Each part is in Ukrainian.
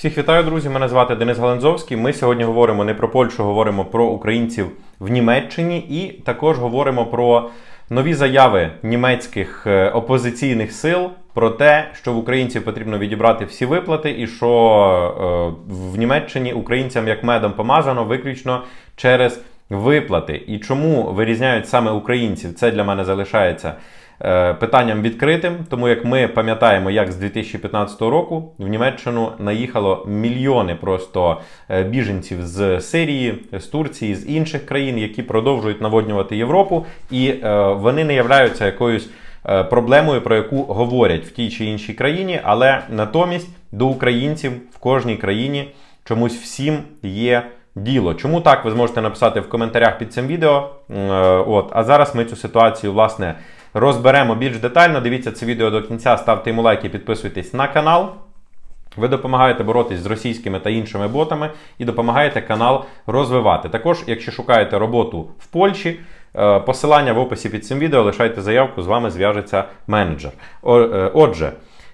Всіх вітаю, друзі! Мене звати Денис Галанзовський. Ми сьогодні говоримо не про Польщу, говоримо про українців в Німеччині і також говоримо про нові заяви німецьких е, опозиційних сил про те, що в українців потрібно відібрати всі виплати, і що е, в Німеччині українцям як медом помазано виключно через виплати. І чому вирізняють саме українців? Це для мене залишається питанням відкритим, тому як ми пам'ятаємо, як з 2015 року в Німеччину наїхало мільйони просто е, біженців з Сирії, з Турції, з інших країн, які продовжують наводнювати Європу, і е, вони не являються якоюсь. е, Проблемою, про яку говорять в тій чи іншій країні, але натомість до українців в кожній країні чомусь всім є діло. Чому так ви зможете написати в коментарях під цим відео? Е, От, а зараз ми цю ситуацію власне розберемо більш детально. Дивіться це відео до кінця, ставте йому лайки, підписуйтесь на канал. Ви допомагаєте боротись з російськими та іншими ботами і допомагаєте канал розвивати. Також, якщо шукаєте роботу в Польщі, е, посилання в описі під цим відео, лишайте заявку, з вами зв'яжеться менеджер. Е, Отже,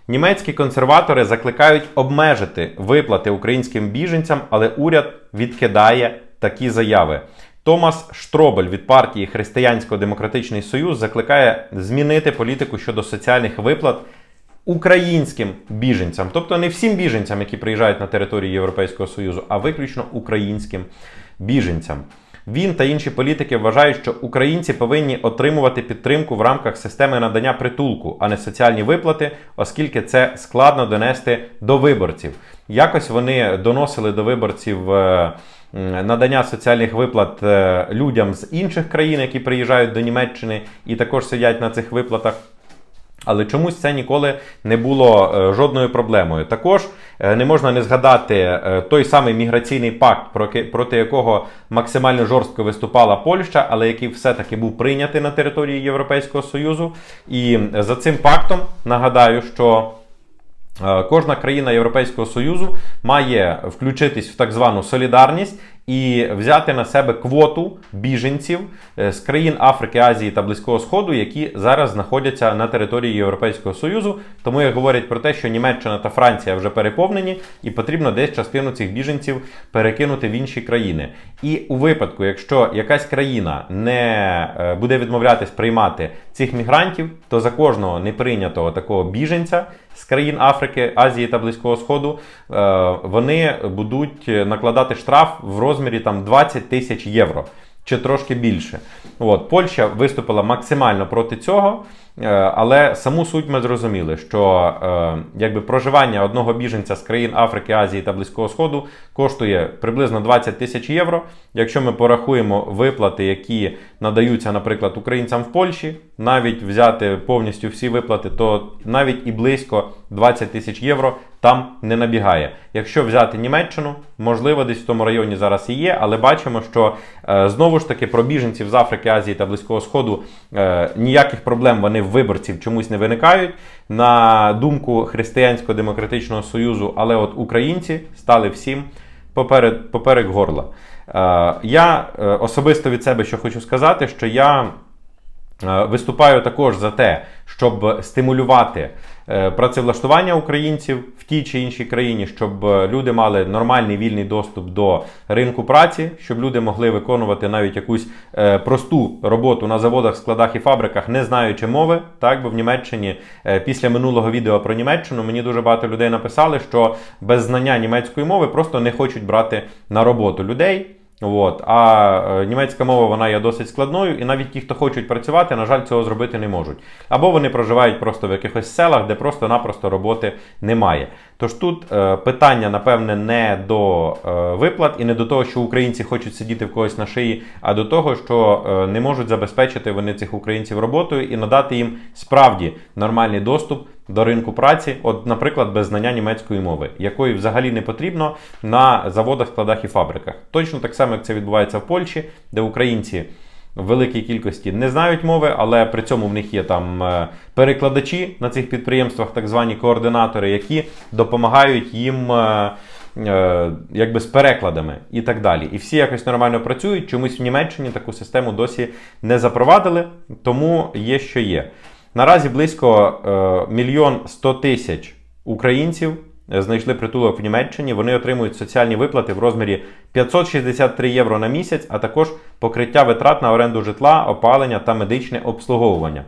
німецькі консерватори закликають обмежити виплати українським біженцям, але уряд відкидає такі заяви. Томас Штробель від партії Християнсько-Демократичний Союз закликає змінити політику щодо соціальних виплат українським біженцям, тобто не всім біженцям, які приїжджають на територію Європейського Союзу, а виключно українським біженцям. Він та інші політики вважають, що українці повинні отримувати підтримку в рамках системи надання притулку, а не соціальні виплати, оскільки це складно донести до виборців. Якось вони доносили до виборців е, надання соціальних виплат е, людям з інших країн, які приїжджають до Німеччини і також сидять на цих виплатах. Але чомусь це ніколи не було е, жодною проблемою. Також е, не можна не згадати е, той самий міграційний пакт, проти якого максимально жорстко виступала Польща, але який все-таки був прийнятий на території Європейського Союзу. І за цим пактом нагадаю, що Кожна країна Європейського Союзу має включитись в так звану солідарність і взяти на себе квоту біженців е, з країн Африки, Азії та Близького Сходу, які зараз знаходяться на території Європейського Союзу. Тому як говорять про те, що Німеччина та Франція вже переповнені, і потрібно десь частину цих біженців перекинути в інші країни. І у випадку, якщо якась країна не е, буде відмовлятись приймати цих мігрантів, то за кожного неприйнятого такого біженця з країн Африки, Азії та Близького Сходу е, вони будуть накладати штраф в розмірі там 20 тисяч євро чи трошки більше. От, Польща виступила максимально проти цього, е, але саму суть ми зрозуміли, що е, якби проживання одного біженця з країн Африки, Азії та Близького Сходу коштує приблизно 20 тисяч євро. Якщо ми порахуємо виплати, які надаються, наприклад, українцям в Польщі, навіть взяти повністю всі виплати, то навіть і близько 20 тисяч євро там не набігає. Якщо взяти Німеччину, можливо, десь в тому районі зараз і є, але бачимо, що е, знову ж таки про біженців з Африки, Азії та Близького Сходу е, ніяких проблем вони в виборців чомусь не виникають. На думку Християнсько-демократичного союзу, але от українці стали всім поперед, поперек горла. Е, я особисто від себе що хочу сказати, що я. Виступаю також за те, щоб стимулювати працевлаштування українців в тій чи іншій країні, щоб е, люди мали нормальний вільний доступ до ринку праці, щоб люди могли виконувати навіть якусь е, просту роботу на заводах, складах і фабриках, не знаючи мови. Так, бо в Німеччині е, після минулого відео про Німеччину мені дуже багато людей написали, що без знання німецької мови просто не хочуть брати на роботу людей. От. А е, німецька мова вона є досить складною, і навіть ті, хто хочуть працювати, на жаль, цього зробити не можуть. Або вони проживають просто в якихось селах, де просто-напросто роботи немає. Тож тут е, питання, напевне, не до е, виплат і не до того, що українці хочуть сидіти в когось на шиї, а до того, що е, не можуть забезпечити вони цих українців роботою і надати їм справді нормальний доступ до ринку праці, от, наприклад, без знання німецької мови, якої взагалі не потрібно на заводах, складах і фабриках. Точно так само, як це відбувається в Польщі, де українці великій кількості не знають мови, але при цьому в них є там е, перекладачі на цих підприємствах, так звані координатори, які допомагають їм. е, е, Якби з перекладами і так далі. І всі якось нормально працюють. Чомусь в Німеччині таку систему досі не запровадили, тому є, що є. Наразі близько мільйон сто тисяч українців знайшли притулок в Німеччині. Вони отримують соціальні виплати в розмірі 563 євро на місяць, а також покриття витрат на оренду житла, опалення та медичне обслуговування.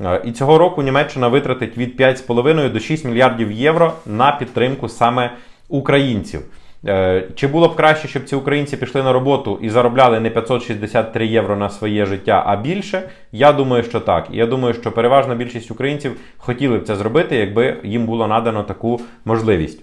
Е, І цього року Німеччина витратить від 5,5 до 6 мільярдів євро на підтримку саме українців. Е, Чи було б краще, щоб ці українці пішли на роботу і заробляли не 563 євро на своє життя, а більше? Я думаю, що так. І я думаю, що переважна більшість українців хотіли б це зробити, якби їм було надано таку можливість.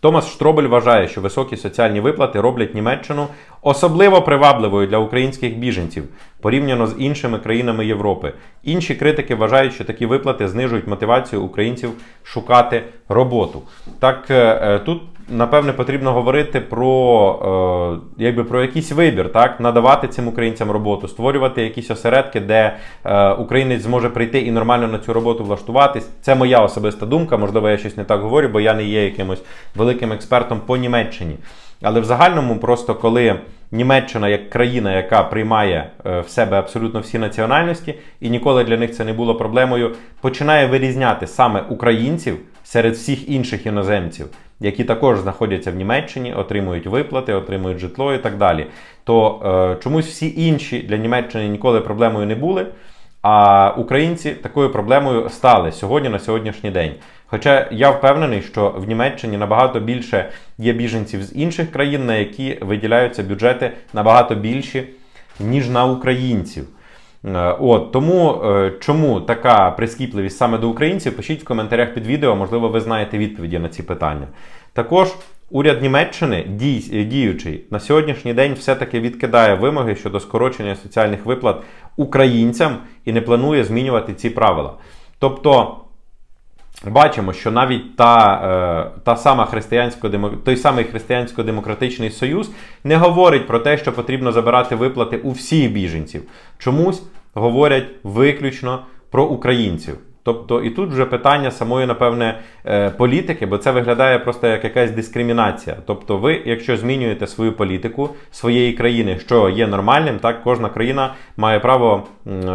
Томас Штробель вважає, що високі соціальні виплати роблять Німеччину особливо привабливою для українських біженців порівняно з іншими країнами Європи. Інші критики вважають, що такі виплати знижують мотивацію українців шукати роботу. Так е, е, тут. Напевне, потрібно говорити про, е, якби про якийсь вибір, так надавати цим українцям роботу, створювати якісь осередки, де е, українець зможе прийти і нормально на цю роботу влаштуватись. Це моя особиста думка. Можливо, я щось не так говорю, бо я не є якимось великим експертом по Німеччині. Але в загальному, просто коли Німеччина як країна, яка приймає е, в себе абсолютно всі національності, і ніколи для них це не було проблемою, починає вирізняти саме українців серед всіх інших іноземців, які також знаходяться в Німеччині, отримують виплати, отримують житло і так далі. То е, чомусь всі інші для Німеччини ніколи проблемою не були. А українці такою проблемою стали сьогодні на сьогоднішній день. Хоча я впевнений, що в Німеччині набагато більше є біженців з інших країн, на які виділяються бюджети набагато більші, ніж на українців. Е, От тому е, чому така прискіпливість саме до українців? Пишіть в коментарях під відео, можливо, ви знаєте відповіді на ці питання. Також уряд Німеччини, дій, е, діючий, на сьогоднішній день все-таки відкидає вимоги щодо скорочення соціальних виплат українцям і не планує змінювати ці правила. Тобто. Бачимо, що навіть та, е, та сама християнсько той самий християнсько-демократичний союз не говорить про те, що потрібно забирати виплати у всіх біженців. Чомусь говорять виключно про українців. Тобто, і тут вже питання самої, напевне, е, політики, бо це виглядає просто як якась дискримінація. Тобто, ви, якщо змінюєте свою політику своєї країни, що є нормальним, так кожна країна має право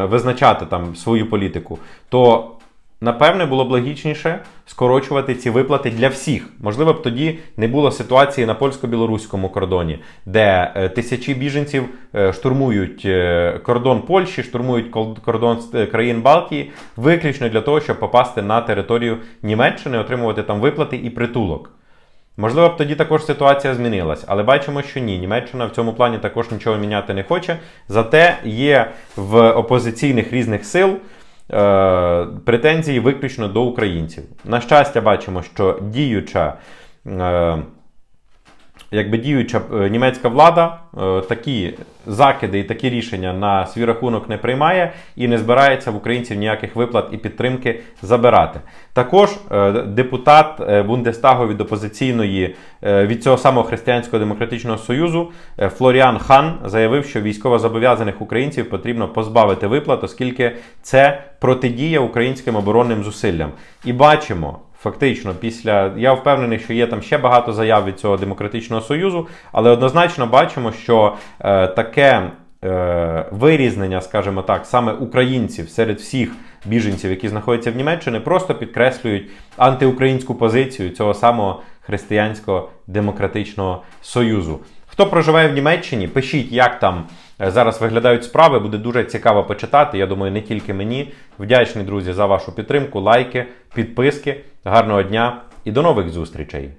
визначати там свою політику, то Напевне, було б логічніше скорочувати ці виплати для всіх. Можливо б тоді не було ситуації на польсько-білоруському кордоні, де е, тисячі біженців е, штурмують е, кордон Польщі, штурмують кордон країн Балтії, виключно для того, щоб попасти на територію Німеччини, отримувати там виплати і притулок. Можливо б тоді також ситуація змінилась, але бачимо, що ні. Німеччина в цьому плані також нічого міняти не хоче. Зате є в опозиційних різних сил е, претензії виключно до українців. На щастя, бачимо, що діюча. Е, Якби діюча е, німецька влада е, такі закиди і такі рішення на свій рахунок не приймає і не збирається в українців ніяких виплат і підтримки забирати. Також е, депутат Бундестагу від опозиційної від цього самого християнського демократичного союзу Флоріан Хан заявив, що військовозобов'язаних українців потрібно позбавити виплат, оскільки це протидія українським оборонним зусиллям. І бачимо. Фактично, після я впевнений, що є там ще багато заяв від цього демократичного союзу, але однозначно бачимо, що е, таке е, вирізнення, скажімо так, саме українців серед всіх біженців, які знаходяться в Німеччині, просто підкреслюють антиукраїнську позицію цього самого християнського демократичного союзу. Хто проживає в Німеччині, пишіть, як там зараз виглядають справи. Буде дуже цікаво почитати. Я думаю, не тільки мені. Вдячний, друзі, за вашу підтримку, лайки, підписки. Гарного дня і до нових зустрічей!